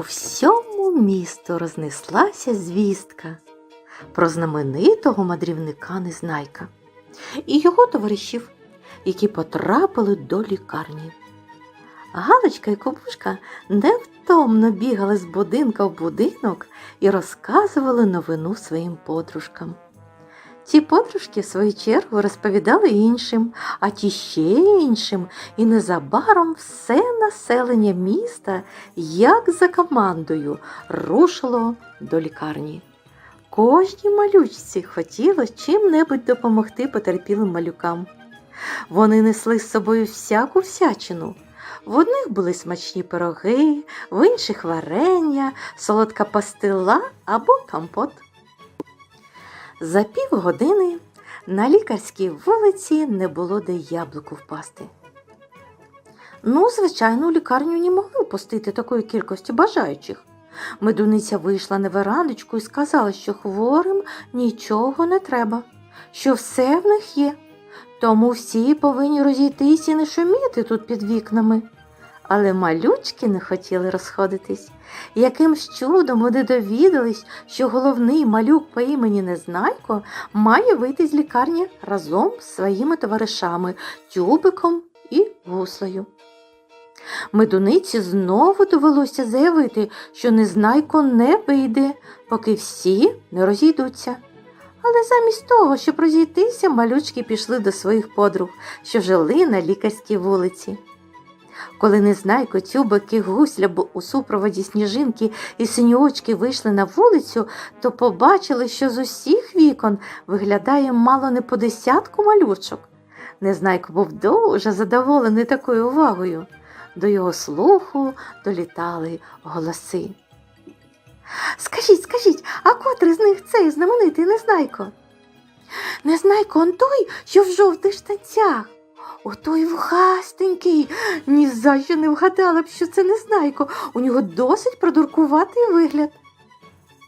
По всьому місту рознеслася звістка про знаменитого мандрівника Незнайка і його товаришів, які потрапили до лікарні. Галочка і Кобушка невтомно бігали з будинка в будинок і розказували новину своїм подружкам. Ці подружки, в свою чергу, розповідали іншим, а ті ще іншим, і незабаром все населення міста, як за командою, рушило до лікарні. Кожній малючці хотілося чим-небудь допомогти потерпілим малюкам. Вони несли з собою всяку всячину. В одних були смачні пироги, в інших варення, солодка пастила або компот. За півгодини на лікарській вулиці не було де яблуку впасти. Ну, звичайно, у лікарню не могли впустити такої кількості бажаючих. Медуниця вийшла на верандочку і сказала, що хворим нічого не треба, що все в них є. Тому всі повинні розійтись і не шуміти тут під вікнами. Але малючки не хотіли розходитись. Якимсь чудом вони довідались, що головний малюк по імені Незнайко має вийти з лікарні разом з своїми товаришами Тюбиком і гуслею. Медуниці знову довелося заявити, що Незнайко не вийде, поки всі не розійдуться. Але замість того, щоб розійтися, малючки пішли до своїх подруг, що жили на лікарській вулиці. Коли Незнайко, Тюбик Гусля у супроводі сніжинки і синьочки вийшли на вулицю, то побачили, що з усіх вікон виглядає мало не по десятку малючок. Незнайко був дуже задоволений такою увагою. До його слуху долітали голоси. Скажіть, скажіть, а котрий з них цей знаменитий Незнайко? Незнайко он той, що в жовтих штанцях. Отой вухастенький. Ні за що не вгадала б, що це Незнайко. У нього досить продуркуватий вигляд.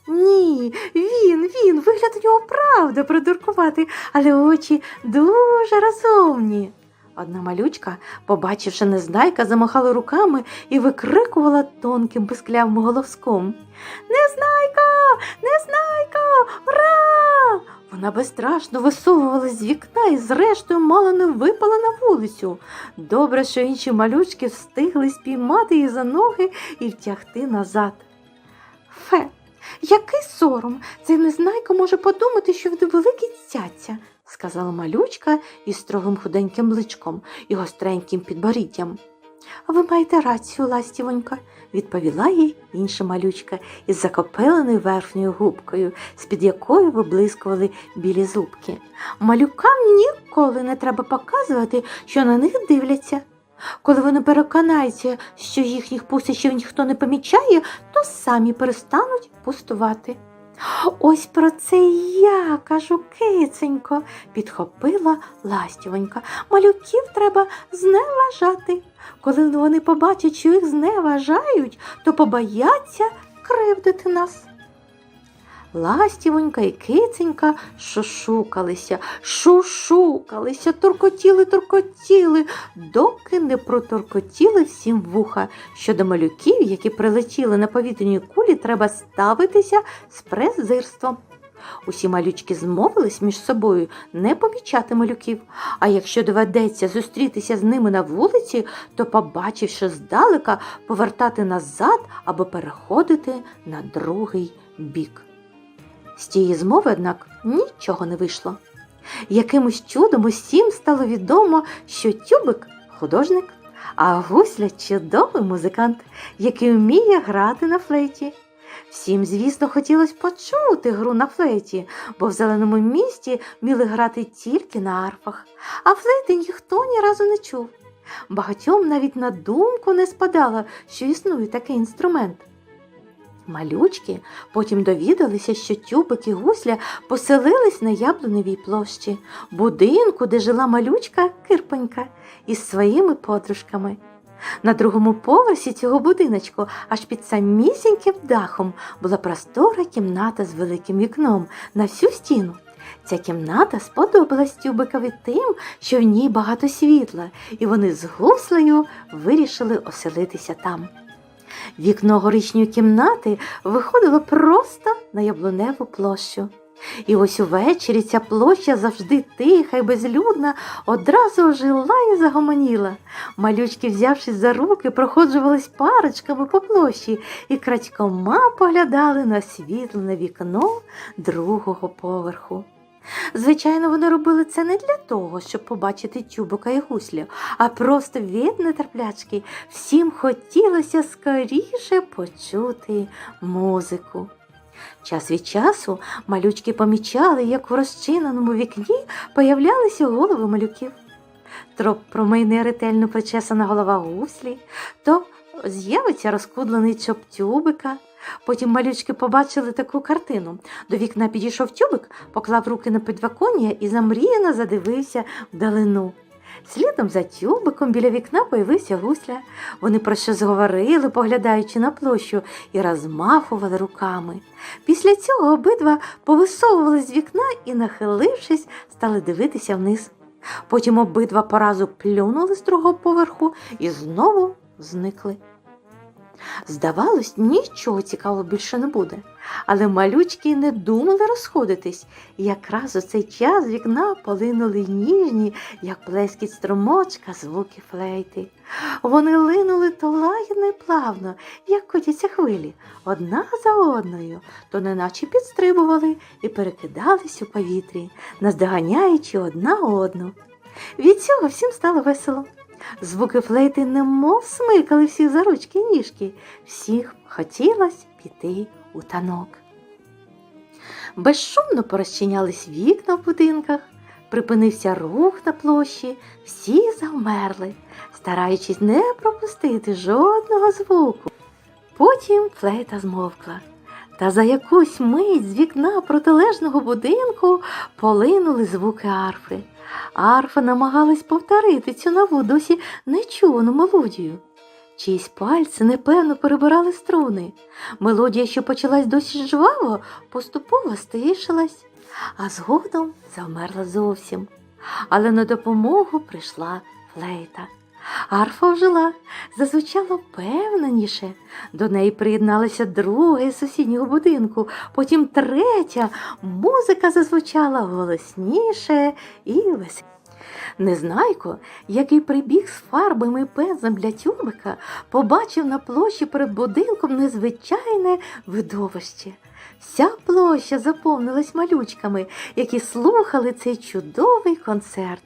Ні, він, він, вигляд у нього правда продуркуватий, але очі дуже розумні. Одна малючка, побачивши незнайка, замахала руками і викрикувала тонким писклявим голоском. Незнайка, незнайка, ура! Вона безстрашно висовувалась з вікна і, зрештою, мало не випала на вулицю. Добре, що інші малючки встигли спіймати її за ноги і втягти назад. Фе, який сором! Цей незнайка може подумати, що ви великий цяця, сказала малючка із строгим худеньким личком і гостреньким підборіддям. Ви маєте рацію, ластівонька, відповіла їй інша малючка із закопеленою верхньою губкою, з-під якої виблискували білі зубки. Малюкам ніколи не треба показувати, що на них дивляться. Коли вони переконаються, що їхніх пусичів ніхто не помічає, то самі перестануть пустувати. Ось про це і я кажу, киценько, підхопила ластівонька. Малюків треба зневажати. Коли вони побачать, що їх зневажають, то побояться кривдити нас. Ластівонька і киценька шушукалися, шушукалися, торкотіли, торкотіли, доки не проторкотіли всім вуха. Щодо малюків, які прилетіли на повітряній кулі, треба ставитися з презирством. Усі малючки змовились між собою не помічати малюків, а якщо доведеться зустрітися з ними на вулиці, то, побачивши здалека, повертати назад або переходити на другий бік. З тієї змови, однак, нічого не вийшло. Якимось чудом усім стало відомо, що тюбик художник, а гусля чудовий музикант, який вміє грати на флейті. Всім, звісно, хотілося почути гру на флейті, бо в зеленому місті вміли грати тільки на арфах, а флейти ніхто ні разу не чув. Багатьом навіть на думку не спадало, що існує такий інструмент. Малючки потім довідалися, що тюбик і гусля поселились на яблуневій площі, будинку, де жила малючка Кирпонька із своїми подружками. На другому поверсі цього будиночку, аж під самісіньким дахом, була простора кімната з великим вікном на всю стіну. Ця кімната сподобалась Тюбикові тим, що в ній багато світла, і вони з гуслею вирішили оселитися там. Вікно горішньої кімнати виходило просто на яблуневу площу. І ось увечері ця площа завжди тиха і безлюдна, одразу ожила і загомоніла. Малючки, взявшись за руки, проходжувались парочками по площі і крадькома поглядали на світлене вікно другого поверху. Звичайно, вони робили це не для того, щоб побачити тюбика і гуслю, а просто від нетерплячки всім хотілося скоріше почути музику. Час від часу малючки помічали, як в розчиненому вікні появлялися голови малюків. То промайне ретельно причесана голова гуслі, то з'явиться розкудлений чоп тюбика. Потім малючки побачили таку картину. До вікна підійшов тюбик, поклав руки на підваконня і замріяно задивився вдалину. Слідом за тюбиком біля вікна появився гусля. Вони про щось говорили, поглядаючи на площу, і розмахували руками. Після цього обидва повисовували з вікна і, нахилившись, стали дивитися вниз. Потім обидва поразу плюнули з другого поверху і знову зникли. Здавалось, нічого цікавого більше не буде, але малючки не думали розходитись, і якраз у цей час вікна полинули ніжні, як плескіт струмочка, звуки флейти. Вони линули то лагідно й плавно, як котяться хвилі, одна за одною, то неначе підстрибували і перекидались у повітрі, наздоганяючи одна одну. Від цього всім стало весело. Звуки флейти немов смикали всіх за ручки й ніжки. Всіх хотілось піти у танок. Безшумно порозчинялись вікна в будинках, припинився рух на площі, всі завмерли, стараючись не пропустити жодного звуку. Потім флейта змовкла. Та за якусь мить з вікна протилежного будинку полинули звуки арфи. Арфа намагалась повторити цю нову досі нечувану мелодію. Чиїсь пальці непевно перебирали струни. Мелодія, що почалась досі жваво, поступово стишилась, а згодом завмерла зовсім. Але на допомогу прийшла флейта. Арфа ожила, зазвучала впевненіше. До неї приєдналася друга із сусіднього будинку, потім третя. Музика зазвучала голосніше і веселіше. Незнайко, який прибіг з фарбами і пензлем для тюбика, побачив на площі перед будинком незвичайне видовище. Вся площа заповнилась малючками, які слухали цей чудовий концерт.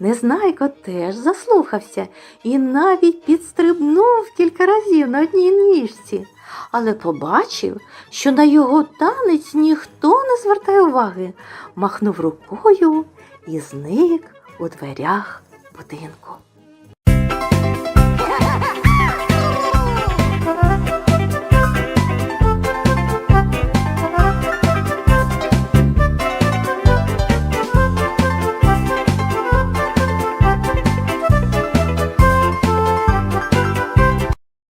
Незнайко теж заслухався і навіть підстрибнув кілька разів на одній ніжці, але побачив, що на його танець ніхто не звертає уваги, махнув рукою і зник у дверях будинку.